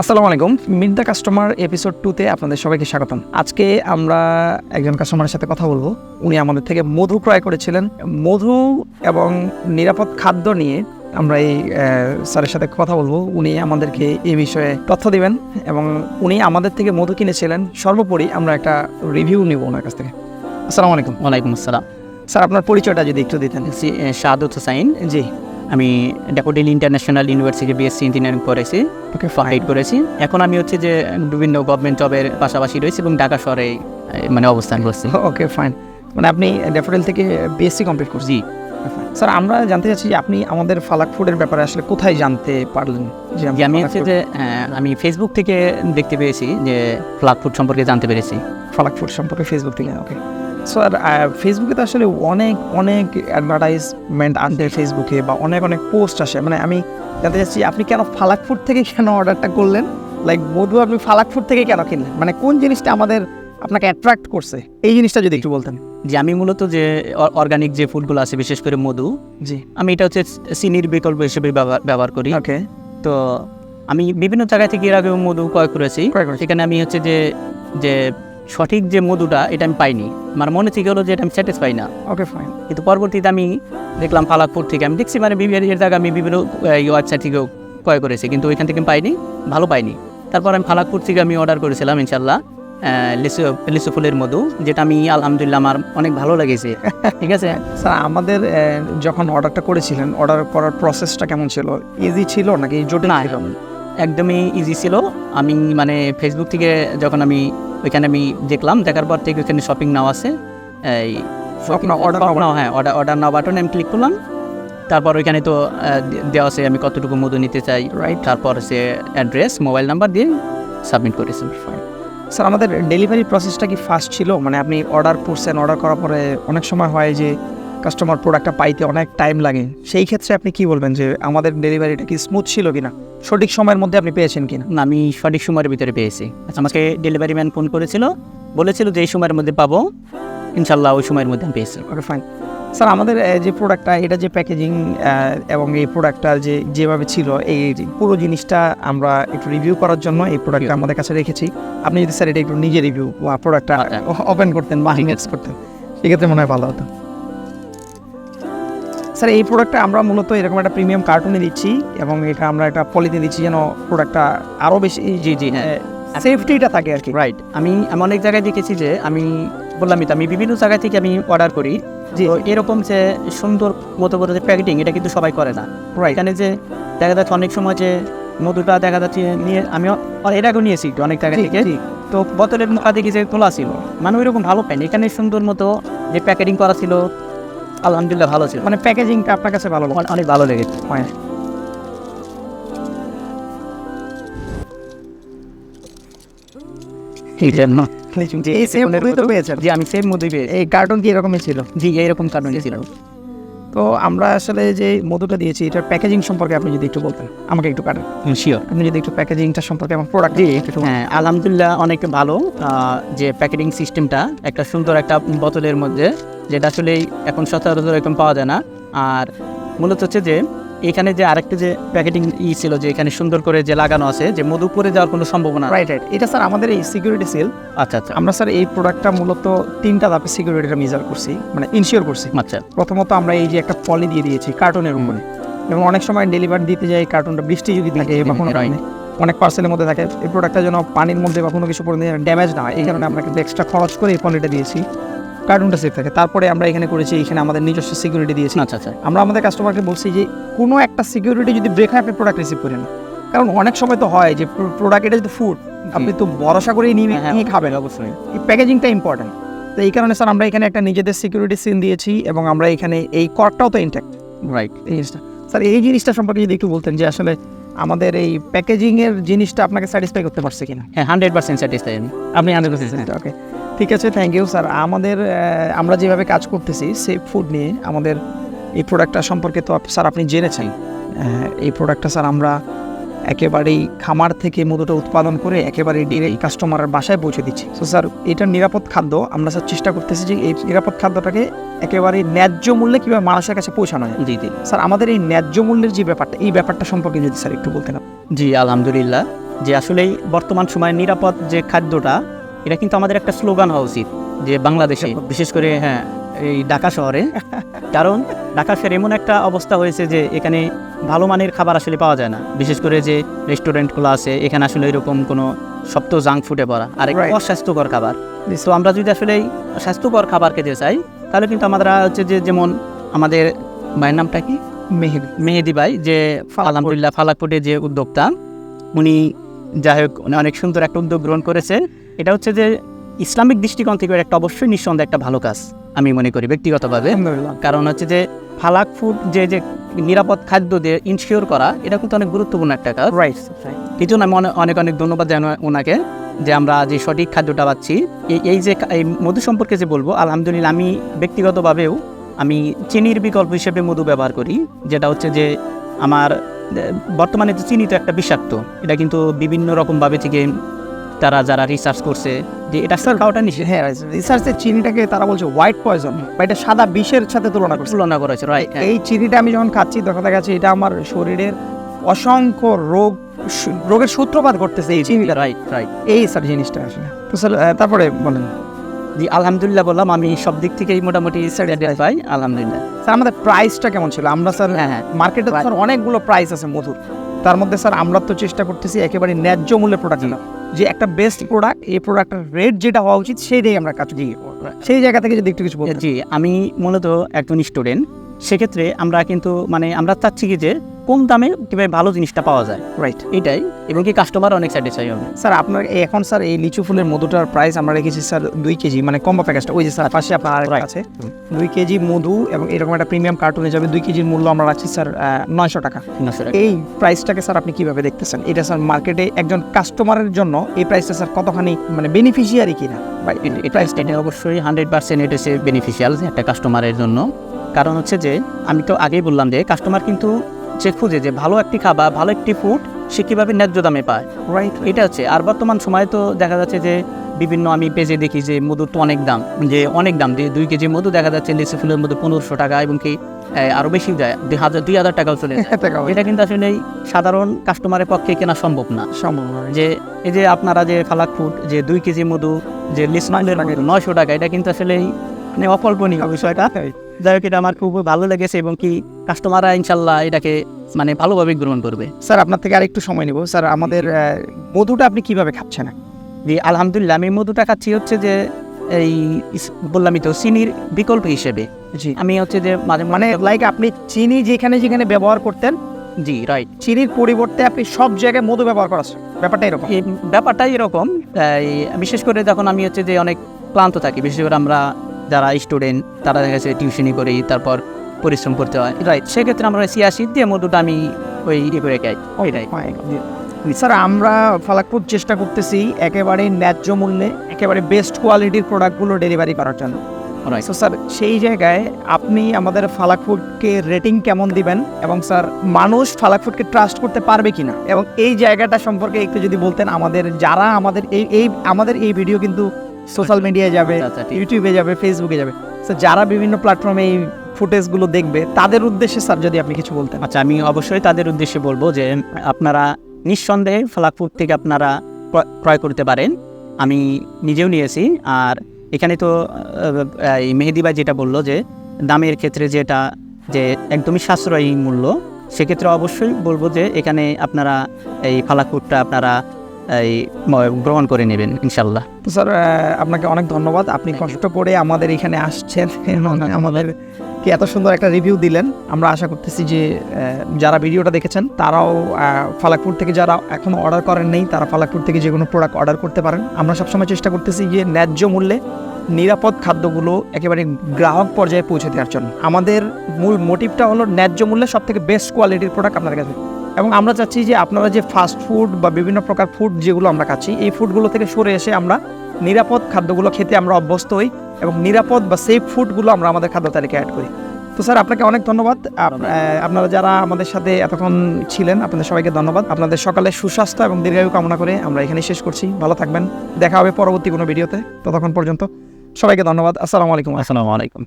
আসসালামু আলাইকুম meet the customer episode টুতে আপনাদের সবাইকে স্বাগতম। আজকে আমরা একজন কাস্টমারের সাথে কথা বলব। উনি আমাদের থেকে মধু ক্রয় করেছিলেন। মধু এবং নিরাপদ খাদ্য নিয়ে আমরা এই স্যারের সাথে কথা বলব। উনি আমাদেরকে এই বিষয়ে তথ্য দিবেন এবং উনি আমাদের থেকে মধু কিনেছিলেন। সর্বোপরি আমরা একটা রিভিউ নিব ওনার কাছ থেকে। আসসালামু আলাইকুম। ওয়ালাইকুম আসসালাম। স্যার আপনার পরিচয়টা যদি একটু দিতেন। সি শাহাদুত হুসাইন। জি। আমি Daffodil international university BSc engineering করেছি ওকে ফাইট করেছি এখন আমি হচ্ছে যে বিভিন্ন গভর্নমেন্ট জবের পাশাপাশি রয়েছি এবং ঢাকা শহরে মানে অবস্থান করছি। ওকে ফাইন মানে আপনি ড্যাফোডিল থেকে বিএসসি কমপ্লিট করছি স্যার আমরা জানতে চাচ্ছি যে আপনি আমাদের ফালাক ফুডের ব্যাপারে আসলে কোথায় জানতে পারলেন যে আমি হচ্ছে যে আমি ফেসবুক থেকে দেখতে পেয়েছি যে ফ্লাগ ফুড সম্পর্কে জানতে পেরেছি। ফালাক ফুড সম্পর্কে ফেসবুক থেকে ওকে স্যার ফেসবুকে তো আসলে অনেক অনেক অ্যাডভার্টাইজমেন্ট আনতে ফেসবুকে বা অনেক অনেক পোস্ট আসে। মানে আমি জানতে চাচ্ছি আপনি কেন ফালাক ফুড থেকে কেন অর্ডারটা করলেন? লাইক মধু আপনি ফালাক ফুড থেকে কেন কিনলেন? মানে কোন জিনিসটা আমাদের আপনাকে অ্যাট্রাক্ট করছে? এই জিনিসটা যদি একটু বলতেন। যে আমি মূলত যে অর্গানিক যে ফুডগুলো আছে বিশেষ করে মধু জি। আমি এটা হচ্ছে চিনির বিকল্প হিসেবে ব্যবহার করি। ওকে। তো আমি বিভিন্ন জায়গা থেকে এর আগে মধু ক্রয় করেছি। সেখানে আমি হচ্ছে যে যে সঠিক যে মধুটা এটা আমি পাইনি। আমার মনে থেকে হলো যে এটা আমি স্যাটিসফাই না। ওকে ফাইন কিন্তু পরবর্তীতে আমি দেখলাম ফালাকপুর থেকে। আমি দেখছি মানে বিভিন্ন এর জায়গায় আমি বিভিন্ন ওয়েবসাইট থেকেও ক্রয় করেছি। কিন্তু ওইখান থেকে আমি পাইনি ভালো পাইনি। তারপর আমি ফালাকপুর থেকে আমি অর্ডার করেছিলাম ইনশাল্লাহ লিচু লিচু ফুলের মধু যেটা আমি আলহামদুলিল্লাহ আমার অনেক ভালো লেগেছে। ঠিক আছে? স্যার আমাদের যখন অর্ডারটা করেছিলেন অর্ডার করার প্রসেসটা কেমন ছিল? ইজি ছিল নাকি জটিল একদমই ইজি ছিল। আমি মানে ফেসবুক থেকে যখন আমি ওইখানে আমি দেখলাম দেখার পর থেকে ওইখানে শপিং নাও আছে। এই now নাও হ্যাঁ অর্ডার অর্ডার নাও বাটনে আমি ক্লিক করলাম। তারপর ওইখানে তো দেওয়া আছে আমি কতটুকু মধু নিতে চাই। রাইট তারপর সে অ্যাড্রেস মোবাইল নাম্বার দিয়ে সাবমিট করেছি স্যার আমাদের ডেলিভারি প্রসেসটা কি ফাস্ট ছিল? মানে আপনি অর্ডার করছেন অর্ডার করার পরে অনেক সময় হয় যে কাস্টমার প্রোডাক্টটা পাইতে অনেক টাইম লাগে। সেই ক্ষেত্রে আপনি কি বলবেন যে আমাদের ডেলিভারিটা কি স্মুথ ছিল কিনা? সঠিক সময়ের মধ্যে আপনি পেয়েছেন কিনা? না, আমি সঠিক সময়ের ভিতরে পেয়েছি। আচ্ছা, আমাকে ডেলিভারি ম্যান ফোন করেছিল বলেছিল যে এই সময়ের মধ্যে পাবো। ইনশাল্লাহ ওই সময়ের মধ্যে আমি পেয়েছি। ওকে ফাইন স্যার আমাদের যে প্রোডাক্টটা এটা যে প্যাকেজিং এবং এই প্রোডাক্টটা যে যেভাবে ছিল এই পুরো জিনিসটা আমরা একটু রিভিউ করার জন্য এই প্রোডাক্টটা আমাদের কাছে রেখেছি। আপনি যদি স্যার এটা একটু নিজে রিভিউ বা প্রোডাক্টটা। ওপেন করতেন বা হিমেক্স করতেন সেক্ষেত্রে মনে হয় ভালো হতো। স্যার এই প্রোডাক্টটা আমরা মূলত এরকম একটা প্রিমিয়াম কার্টুনে দিচ্ছি এবং এটা আমরা একটা পলিতে দিচ্ছি যেন প্রোডাক্টটা আরও বেশি জি জি হ্যাঁ সেফটিটা থাকে আর কি। রাইট আমি আমি অনেক জায়গায় দেখেছি যে আমি বললামই তো আমি বিভিন্ন জায়গা থেকে আমি অর্ডার করি। যে এরকম যে সুন্দর মতো করে যে প্যাকেটিং এটা কিন্তু সবাই করে না। রাইট এখানে যে দেখা যাচ্ছে অনেক সময় যে মধুটা দেখা যাচ্ছে নিয়ে আমি এর আগেও নিয়েছি একটু অনেক জায়গা থেকে। তো বোতলের মুখা দেখি যে খোলা ছিল মানে ওইরকম ভালো পাইনি এখানে সুন্দর মতো যে প্যাকেটিং করা ছিল আলহামদুলিল্লাহ ভালো ছিল। মানে প্যাকেজিংটা আপনার কাছে ভালো লাগে অনেক ভালো লেগেছে। হ্যাঁ। আমি সেম মধ্যে এই কার্টুন কি এরকমই ছিল? জি এইরকম কার্টুন ছিল। তো আমরা আসলে যে মধুটা দিয়েছি এটার প্যাকেজিং সম্পর্কে আপনি যদি একটু বলতেন আমাকে একটু কাটেন শিওর আপনি যদি একটু প্যাকেজিংটা সম্পর্কে আমার প্রোডাক্ট দিয়ে একটু হ্যাঁ আলহামদুলিল্লাহ অনেক ভালো যে প্যাকেটিং সিস্টেমটা একটা সুন্দর একটা বোতলের মধ্যে যেটা আসলে এখন সচরাচর এরকম পাওয়া যায় না। আর মূলত হচ্ছে যে এখানে যে আরেকটা যে প্যাকেটিং ই ছিল যে এখানে সুন্দর করে যে লাগানো আছে যে মধু পরে যাওয়ার কোনো সম্ভাবনা রাইট রাইট এটা স্যার আমাদের এই সিকিউরিটি সেল আচ্ছা আচ্ছা। আমরা স্যার এই প্রোডাক্টটা মূলত তিনটা ধাপে সিকিউরিটিটা মেজার করছি মানে ইনশিওর করছি। আচ্ছা। প্রথমত আমরা এই যে একটা পলি দিয়ে দিয়েছি কার্টুনের উপরে। এবং অনেক সময় ডেলিভারি দিতে যাই কার্টুনটা বৃষ্টি যদি থাকে বা কোনো কারণে অনেক পার্সেলের মধ্যে থাকে। এই প্রোডাক্টটা যেন পানির মধ্যে বা কোনো কিছু ড্যামেজ না হয় এই কারণে আমরা কিন্তু এক্সট্রা খরচ করে এই পলিটা দিয়েছি। কার্টুনটা সেফ থাকে। তারপরে আমরা এখানে করেছি এখানে আমাদের নিজস্ব সিকিউরিটি দিয়েছি। আচ্ছা আচ্ছা। আমরা আমাদের কাস্টমারকে বলছি যে কোনো একটা সিকিউরিটি যদি ব্রেক হয় আপনি প্রোডাক্ট রিসিভ করেন না। কারণ অনেক সময় তো হয় যে প্রোডাক্ট এটা যদি ফুড আপনি তো ভরসা করে নিয়ে হ্যাঁ, হ্যাঁ, নিয়ে খাবেন। অবশ্যই এই প্যাকেজিংটা ইম্পর্টেন্ট তো এই কারণে স্যার আমরা এখানে একটা নিজেদের সিকিউরিটি সিন দিয়েছি এবং আমরা এখানে এই করটাও তো ইনট্যাক্ট রাইট এই জিনিসটা। স্যার এই জিনিসটা সম্পর্কে যদি একটু বলতেন যে আসলে আমাদের এই প্যাকেজিংয়ের জিনিসটা আপনাকে স্যাটিসফাই করতে পারছে কিনা? হ্যাঁ হান্ড্রেড পার্সেন্ট স্যাটিসফাই আপনি হান্ড্রেড পার্সেন্ট ওকে ঠিক আছে থ্যাংক ইউ স্যার আমাদের আমরা যেভাবে কাজ করতেছি সেফ ফুড নিয়ে আমাদের এই প্রোডাক্টটা সম্পর্কে তো স্যার আপনি জেনেছেন। এই প্রোডাক্টটা স্যার আমরা একেবারেই খামার থেকে মধুটা উৎপাদন করে একেবারে ডিরেক্ট কাস্টমারের বাসায় পৌঁছে দিচ্ছি। তো স্যার এটা নিরাপদ খাদ্য। আমরা স্যার চেষ্টা করতেছি যে এই নিরাপদ খাদ্যটাকে একেবারে ন্যায্য মূল্যে কীভাবে মানুষের কাছে পৌঁছানো যায়। জি জি। স্যার আমাদের এই ন্যায্য মূল্যের যে ব্যাপারটা এই ব্যাপারটা সম্পর্কে যদি স্যার একটু বলতেন। জি আলহামদুলিল্লাহ। যে আসলেই বর্তমান সময়ে নিরাপদ যে খাদ্যটা এটা কিন্তু আমাদের একটা স্লোগান হওয়া উচিত যে বাংলাদেশে বিশেষ করে হ্যাঁ এই ঢাকা শহরে। কারণ ঢাকা শহরে এমন একটা অবস্থা হয়েছে যে এখানে ভালো মানের খাবার আসলে পাওয়া যায় না। বিশেষ করে যে রেস্টুরেন্টগুলো আছে এখানে আসলে এরকম কোনো সপ্ত জাঙ্ক ফুটে পড়া আর অস্বাস্থ্যকর খাবার। তো আমরা যদি আসলে স্বাস্থ্যকর খাবার খেতে চাই তাহলে কিন্তু আমরা হচ্ছে যে যেমন আমাদের ভাইয়ের নামটা কি? মেহেদি। মেহেদি ভাই যে আলহামদুলিল্লাহ ফালাকপুটে যে উদ্যোক্তা উনি যাই হোক অনেক সুন্দর একটা উদ্যোগ গ্রহণ করেছেন। এটা হচ্ছে যে ইসলামিক দৃষ্টিকোণ থেকে একটা অবশ্যই নিঃসন্দেহে একটা ভালো কাজ আমি মনে করি ব্যক্তিগতভাবে। কারণ হচ্ছে যে ফালাক ফুড যে যে নিরাপদ খাদ্য দিয়ে ইনশিওর করা এটা কিন্তু অনেক গুরুত্বপূর্ণ একটা কাজ। রাইট এই জন্য আমি অনে- অনেক অনেক ধন্যবাদ জানাই ওনাকে যে আমরা যে সঠিক খাদ্যটা পাচ্ছি। এই এই যে এই মধু সম্পর্কে যে বলব আলহামদুলিল্লাহ আমি ব্যক্তিগতভাবেও আমি চিনির বিকল্প হিসেবে মধু ব্যবহার করি যেটা হচ্ছে যে আমার বর্তমানে যে চিনি তো একটা বিষাক্ত এটা কিন্তু বিভিন্ন রকমভাবে থেকে তারা যারা রিসার্চ করছে যে এটা স্যার খাওয়াটা নিষেধ হ্যাঁ রিসার্চের চিনিটাকে তারা বলছে হোয়াইট পয়জন বা এটা সাদা বিষের সাথে তুলনা করছে। তুলনা করেছে রাইট এই চিনিটা আমি যখন খাচ্ছি তখন দেখা যাচ্ছে এটা আমার শরীরের অসংখ্য রোগ রোগের সূত্রপাত করতেছে এই চিনিটা। রাইট রাইট এই স্যার জিনিসটা আসলে। তো স্যার তারপরে বলেন। জি আলহামদুলিল্লাহ বললাম আমি সব দিক থেকেই মোটামুটি স্যাটিসফাই আলহামদুলিল্লাহ। স্যার আমাদের প্রাইসটা কেমন ছিল? আমরা স্যার হ্যাঁ হ্যাঁ। মার্কেটে স্যার অনেকগুলো প্রাইস আছে মধুর। তার মধ্যে স্যার আমরা তো চেষ্টা করতেছি একেবারে ন্যায্য মূল্যে প্রোডাক্ট যে একটা বেস্ট প্রোডাক্ট এই প্রোডাক্টের রেট যেটা হওয়া উচিত সেটাই আমরা কাজ দিই সেই জায়গা থেকে যদি একটু কিছু বলতে জি, আমি মূলত একজন স্টুডেন্ট সেক্ষেত্রে আমরা কিন্তু মানে আমরা চাচ্ছি কি যে কম দামে কীভাবে ভালো জিনিসটা পাওয়া যায়। রাইট এটাই। এবং কি কাস্টমার অনেক স্যাটিসফাই হবে। স্যার আপনার এখন স্যার এই লিচু ফুলের মধুটার প্রাইস আমরা রেখেছি স্যার দুই কেজি মানে কম্বো প্যাকেজটা ওই যে স্যার পাশে আপনার আছে। দুই কেজি মধু এবং এরকম একটা প্রিমিয়াম কার্টুনে যাবে দুই কেজির মূল্য আমরা রাখছি স্যার নয়শো টাকা। এই প্রাইসটাকে স্যার আপনি কীভাবে দেখতেছেন? এটা স্যার মার্কেটে একজন কাস্টমারের জন্য এই প্রাইসটা স্যার কতখানি মানে বেনিফিশিয়ারি কিনা? প্রাইসটা এটা অবশ্যই হান্ড্রেড পার্সেন্ট এটা হচ্ছে বেনিফিশিয়াল একটা কাস্টমারের জন্য। কারণ হচ্ছে যে আমি তো আগেই বললাম যে কাস্টমার কিন্তু যে খুঁজে যে ভালো একটি খাবার ভালো একটি ফুড সে কীভাবে ন্যায্য দামে পায়। রাইট এটা হচ্ছে আর বর্তমান সময়ে তো দেখা যাচ্ছে যে বিভিন্ন আমি পেজে দেখি যে মধুর তো অনেক দাম যে অনেক দাম যে দুই কেজি মধু দেখা যাচ্ছে লিচু ফুলের মধ্যে পনেরোশো টাকা এবং কি এ, আরও বেশি যায় দুই হাজার দুই হাজার টাকাও চলে যায়। এটা কিন্তু আসলে সাধারণ কাস্টমারের পক্ষে কেনা সম্ভব না। সম্ভব নয়। যে এই যে আপনারা যে ফালাক ফুড যে দুই কেজি মধু যে লিচু নয়শো টাকা এটা। কিন্তু আসলে মানে অকল্পনীয় বিষয়টা। যাই হোক এটা আমার খুব ভালো লেগেছে এবং কি কাস্টমাররা ইনশাল্লাহ এটাকে মানে ভালোভাবে গ্রহণ করবে। স্যার আপনার থেকে আরেকটু সময় নেব। স্যার আমাদের মধুটা আপনি কীভাবে খাচ্ছেন? যে আলহামদুলিল্লাহ আমি মধুটা খাচ্ছি হচ্ছে যে এই বললামই তো চিনির বিকল্প হিসেবে। জি। আমি হচ্ছে যে মাঝে মানে লাইক আপনি চিনি যেখানে যেখানে ব্যবহার করতেন জি রাইট চিনির পরিবর্তে আপনি সব জায়গায় মধু ব্যবহার করাচ্ছেন ব্যাপারটা এরকম? ব্যাপারটাই এরকম বিশেষ করে যখন আমি হচ্ছে যে অনেক ক্লান্ত থাকি বিশেষ করে আমরা যারা স্টুডেন্ট তারা দেখা যাচ্ছে টিউশনি করি তারপর পরিশ্রম করতে হয়। রাইট সেক্ষেত্রে আমরা সিয়াশি দিয়ে মধুটা আমি ওই ইয়ে করে খাই। ওইটাই স্যার আমরা ফালাকপুর চেষ্টা করতেছি একেবারে ন্যায্য মূল্যে একেবারে বেস্ট কোয়ালিটির প্রোডাক্টগুলো ডেলিভারি করার জন্য. সো স্যার সেই জায়গায় আপনি আমাদের ফালাকফুডকে রেটিং কেমন দিবেন? এবং স্যার মানুষ ফালাক ফুডকে ট্রাস্ট করতে পারবে কিনা? এবং এই জায়গাটা সম্পর্কে একটু যদি বলতেন আমাদের যারা আমাদের এই এই আমাদের এই ভিডিও কিন্তু সোশ্যাল মিডিয়ায় যাবে আচ্ছা, ইউটিউবে যাবে ফেসবুকে যাবে। স্যার যারা বিভিন্ন প্ল্যাটফর্মে এই ফুটেজগুলো দেখবে তাদের উদ্দেশ্যে স্যার যদি আপনি কিছু বলতেন। আচ্ছা আমি অবশ্যই তাদের উদ্দেশ্যে বলব যে আপনারা নিঃসন্দেহে ফলাকপুর থেকে আপনারা ক্রয়- করতে পারেন। আমি নিজেও নিয়েছি আর এখানে তো এই মেহেদি ভাই যেটা বলল যে দামের ক্ষেত্রে যেটা যে একদমই সাশ্রয়ী মূল্য সেক্ষেত্রে অবশ্যই বলব যে এখানে আপনারা এই ফালাকুটটা আপনারা এই গ্রহণ করে নেবেন ইনশাল্লাহ তো স্যার আপনাকে অনেক ধন্যবাদ। আপনি কষ্ট করে আমাদের এখানে আসছেন আমাদের কি এত সুন্দর একটা রিভিউ দিলেন। আমরা আশা করতেছি যে যারা ভিডিওটা দেখেছেন তারাও ফালাকপুর থেকে যারা এখনও অর্ডার করেন নেই তারা ফালাকপুর থেকে যে কোনো প্রোডাক্ট অর্ডার করতে পারেন। আমরা সবসময় চেষ্টা করতেছি যে ন্যায্য মূল্যে নিরাপদ খাদ্যগুলো একেবারে গ্রাহক পর্যায়ে পৌঁছে দেওয়ার জন্য। আমাদের মূল মোটিভটা হলো ন্যায্য মূল্যে সব থেকে বেস্ট কোয়ালিটির প্রোডাক্ট আপনার কাছে। এবং আমরা চাচ্ছি যে আপনারা যে ফাস্ট ফুড বা বিভিন্ন প্রকার ফুড যেগুলো আমরা খাচ্ছি এই ফুডগুলো থেকে সরে এসে আমরা নিরাপদ খাদ্যগুলো খেতে আমরা অভ্যস্ত হই এবং নিরাপদ বা সেফ ফুডগুলো আমরা আমাদের খাদ্য তালিকায় অ্যাড করি। তো স্যার আপনাকে অনেক ধন্যবাদ। আপনারা যারা আমাদের সাথে এতক্ষণ ছিলেন আপনাদের সবাইকে ধন্যবাদ। আপনাদের সকালে সুস্বাস্থ্য এবং দীর্ঘায়ু কামনা করে আমরা এখানে শেষ করছি। ভালো থাকবেন। দেখা হবে পরবর্তী কোনো ভিডিওতে। ততক্ষণ পর্যন্ত সবাইকে ধন্যবাদ। আসসালামু আলাইকুম। আসসালামু আলাইকুম।